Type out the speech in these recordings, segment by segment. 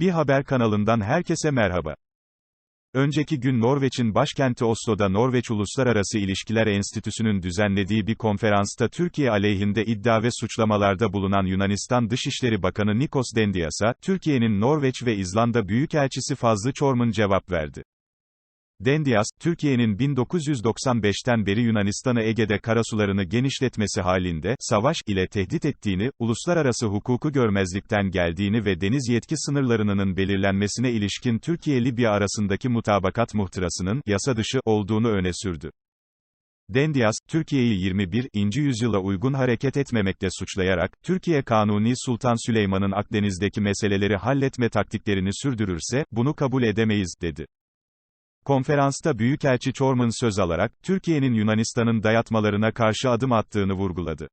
Bir haber kanalından herkese merhaba. Önceki gün Norveç'in başkenti Oslo'da Norveç Uluslararası İlişkiler Enstitüsü'nün düzenlediği bir konferansta Türkiye aleyhinde iddia ve suçlamalarda bulunan Yunanistan Dışişleri Bakanı Nikos Dendias'a, Türkiye'nin Norveç ve İzlanda Büyükelçisi Fazlı Çormun cevap verdi. Dendias, Türkiye'nin 1995'ten beri Yunanistan'ı Ege'de karasularını genişletmesi halinde, savaş ile tehdit ettiğini, uluslararası hukuku görmezlikten geldiğini ve deniz yetki sınırlarının belirlenmesine ilişkin Türkiye-Libya arasındaki mutabakat muhtırasının, yasa dışı, olduğunu öne sürdü. Dendias, Türkiye'yi 21. yüzyıla uygun hareket etmemekle suçlayarak, Türkiye Kanuni Sultan Süleyman'ın Akdeniz'deki meseleleri halletme taktiklerini sürdürürse, bunu kabul edemeyiz, dedi. Konferansta Büyükelçi Çorman söz alarak, Türkiye'nin Yunanistan'ın dayatmalarına karşı adım attığını vurguladı.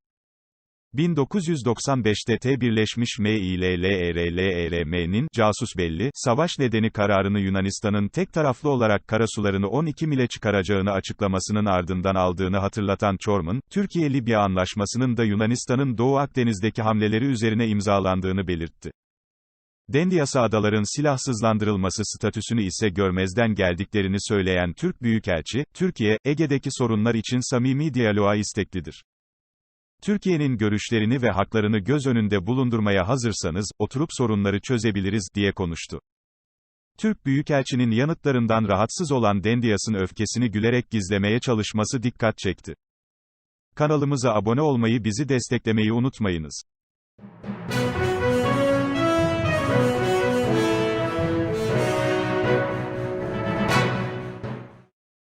1995'te T Birleşmiş MİLLERLERM'nin casus belli, savaş nedeni kararını Yunanistan'ın tek taraflı olarak karasularını 12 mile çıkaracağını açıklamasının ardından aldığını hatırlatan Çorman, Türkiye-Libya anlaşmasının da Yunanistan'ın Doğu Akdeniz'deki hamleleri üzerine imzalandığını belirtti. Dendias'a adaların silahsızlandırılması statüsünü ise görmezden geldiklerini söyleyen Türk Büyükelçi, Türkiye, Ege'deki sorunlar için samimi diyaloğa isteklidir. Türkiye'nin görüşlerini ve haklarını göz önünde bulundurmaya hazırsanız, oturup sorunları çözebiliriz, diye konuştu. Türk Büyükelçinin yanıtlarından rahatsız olan Dendias'ın öfkesini gülerek gizlemeye çalışması dikkat çekti. Kanalımıza abone olmayı bizi desteklemeyi unutmayınız.